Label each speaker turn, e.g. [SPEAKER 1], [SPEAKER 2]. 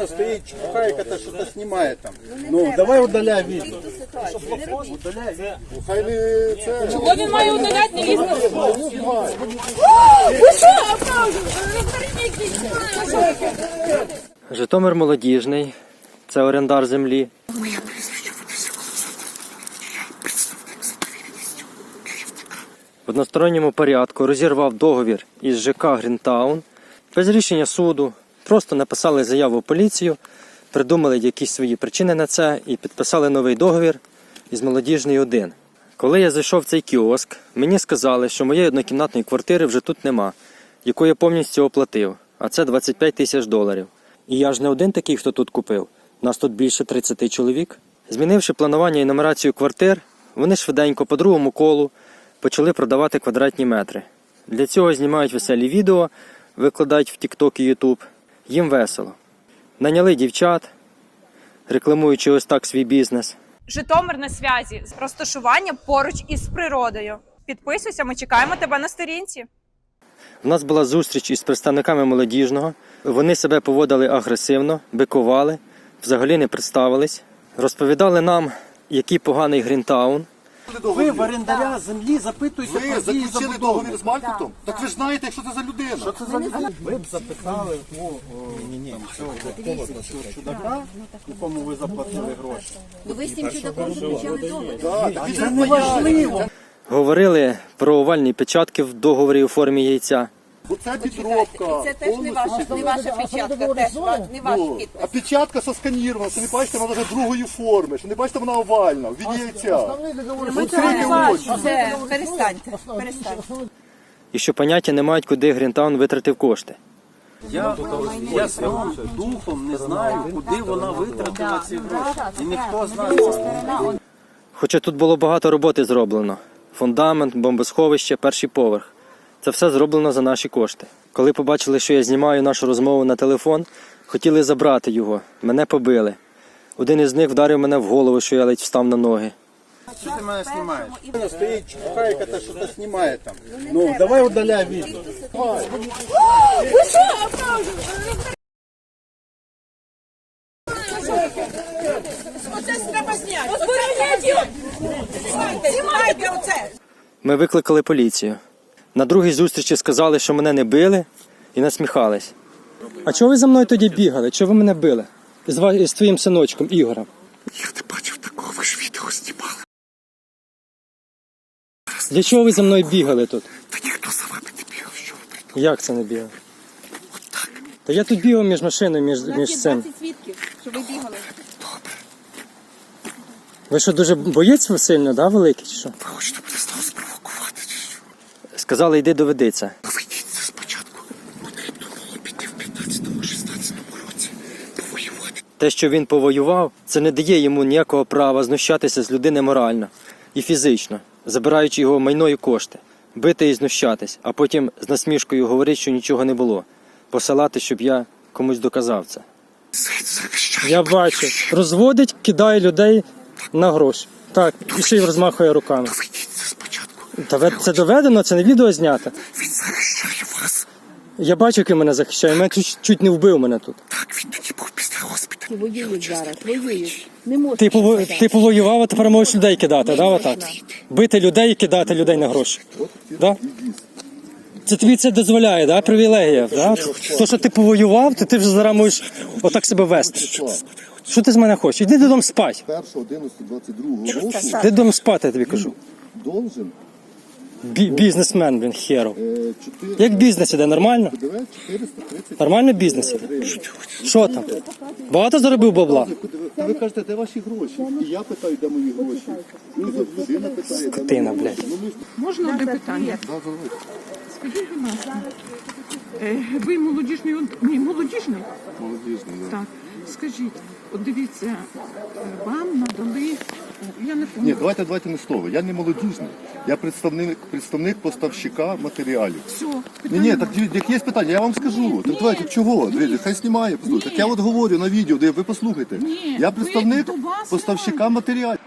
[SPEAKER 1] машина стоит, чухает, это что-то снимает там. Ну, давай удаляй видео. Удаляй. Ну, Хай не це.
[SPEAKER 2] Чого він має удаляти не лізти?
[SPEAKER 3] Житомир молодіжний, це орендар землі. В односторонньому порядку розірвав договір із ЖК Грінтаун без рішення суду. Просто написали заяву в поліцію, придумали якісь свої причини на це і підписали новий договір із молодіжний 1. Коли я зайшов в цей кіоск, мені сказали, що моєї однокімнатної квартири вже тут нема, яку я повністю оплатив, а це 25 тисяч доларів. І я ж не один такий, хто тут купив. Нас тут більше 30 чоловік. Змінивши планування і нумерацію квартир, вони швиденько по другому колу почали продавати квадратні метри. Для цього знімають веселі відео, викладають в TikTok і YouTube. Їм весело. Наняли дівчат, рекламуючи ось так свій бізнес.
[SPEAKER 2] Житомир на связі з розташування поруч із природою. Підписуйся, ми чекаємо тебе на сторінці.
[SPEAKER 3] У нас була зустріч із представниками молодіжного. Вони себе поводили агресивно, бикували, взагалі не представились, розповідали нам, який поганий Грінтаун.
[SPEAKER 1] Ви в орендаря землі запитуєте
[SPEAKER 4] Ви
[SPEAKER 1] про дії
[SPEAKER 4] заключили договір з Малькутом? Так ви ж знаєте, що це за людина.
[SPEAKER 1] Що це за людина? Ви б запитали у о, ні, ні, цього такого цього чудака, якому ви заплатили гроші.
[SPEAKER 5] Ну ви з цим чудаком заключали договір.
[SPEAKER 4] Так, так він
[SPEAKER 1] Це не важливо.
[SPEAKER 3] Говорили про овальні печатки в договорі у формі яйця.
[SPEAKER 4] Бо це підробка.
[SPEAKER 5] Це теж не ваша, не ваша печатка, теж ва- не ваш
[SPEAKER 4] Ну,
[SPEAKER 5] підпис.
[SPEAKER 4] а печатка сосканірована, що не бачите, вона вже другої форми, що не бачите, вона овальна, в віді яйця.
[SPEAKER 5] Ми цього не бачимо. Це перестаньте, перестаньте.
[SPEAKER 3] І що поняття не мають, куди Грінтаун витратив кошти.
[SPEAKER 1] Я, я своїм духом не знаю, куди вона витратила ці гроші. І ніхто знає.
[SPEAKER 3] Хоча тут було багато роботи зроблено: фундамент, бомбосховище, перший поверх. Це все зроблено за наші кошти. Коли побачили, що я знімаю нашу розмову на телефон, хотіли забрати його. Мене побили. Один із них вдарив мене в голову, що я ледь встав на ноги.
[SPEAKER 1] Що ти мене знімаєш? Вона стоїть, чухає, это що-то знімає там. Ну, давай удаляй відео.
[SPEAKER 2] Оце Знімайте оце!
[SPEAKER 3] Ми викликали поліцію. На другій зустрічі сказали, що мене не били і насміхались. А чого ви за мною тоді бігали? Чого ви мене били? З, ва- з твоїм синочком Ігорем.
[SPEAKER 4] Я не бачив такого, ви ж відео знімали.
[SPEAKER 3] Для чого ви за мною бігали тут?
[SPEAKER 4] Та ніхто за вами не бігав, що ви придумали.
[SPEAKER 3] Як це не бігав? Та я тут бігав між машиною, між,
[SPEAKER 5] У нас
[SPEAKER 3] між цим.
[SPEAKER 5] 20 свідків, що ви бігали.
[SPEAKER 3] Ви що дуже боєць ви сильно, да, великий чи що?
[SPEAKER 4] Ви хочете мене знову що?
[SPEAKER 3] Сказали, йди доведиться.
[SPEAKER 4] Доведіть це спочатку. Потрібно було піти в 15-16 році, повоювати.
[SPEAKER 3] Те, що він повоював, це не дає йому ніякого права знущатися з людини морально і фізично, забираючи його майно і кошти, бити і знущатись, а потім з насмішкою говорити, що нічого не було, посилати, щоб я комусь доказав. Це. Я бачу, розводить, кидає людей на гроші. Так, і ще й розмахує руками. Та ви- це доведено, це не відео знято.
[SPEAKER 4] Він захищає вас.
[SPEAKER 3] Я бачу, який мене захищає. Мене чуть, чуть не вбив мене тут.
[SPEAKER 4] Так, він тоді був після госпіталю.
[SPEAKER 5] Воюють зараз, воюють. Не можна.
[SPEAKER 3] Ти, пово- ти повоював, а тепер можеш людей кидати, да, отак? Бити людей і кидати людей на гроші. Да? Це тобі це дозволяє, да? привілегія. Да? То, що ти повоював, то ти вже зараз можеш отак себе вести. Що ти з мене хочеш? Іди додому спати.
[SPEAKER 4] 1.11.22 року
[SPEAKER 3] Іди додому спати, я тобі кажу.
[SPEAKER 4] должен
[SPEAKER 3] Бі- бізнесмен, він херов.
[SPEAKER 4] 4
[SPEAKER 3] Як бізнес іде, нормально? Нормально бізнес іде? Що там? Багато заробив бабла?
[SPEAKER 4] Ви кажете, де ваші гроші? І я питаю, де мої гроші. Ну, людина питає,
[SPEAKER 3] Скотина, блядь.
[SPEAKER 4] Ну,
[SPEAKER 6] Можна одне питання? Скажіть, будь ласка, е, ви молодіжний, он- ні, молодіжний?
[SPEAKER 4] Молодіжний.
[SPEAKER 6] Так. Скажіть, от дивіться, е, вам надали, я не
[SPEAKER 4] Ні, давайте, давайте не слово. Я не молодіжний. Я представник, представник поставщика матеріалів.
[SPEAKER 6] все,
[SPEAKER 4] Ні, ні, так як є питання, я вам скажу. Так давайте чого? Дивіться, хай знімає. послухайте. Так я от говорю на відео, де ви послухайте.
[SPEAKER 6] Ні,
[SPEAKER 4] я
[SPEAKER 6] ви-
[SPEAKER 4] представник
[SPEAKER 6] до вас
[SPEAKER 4] поставщика матеріалів.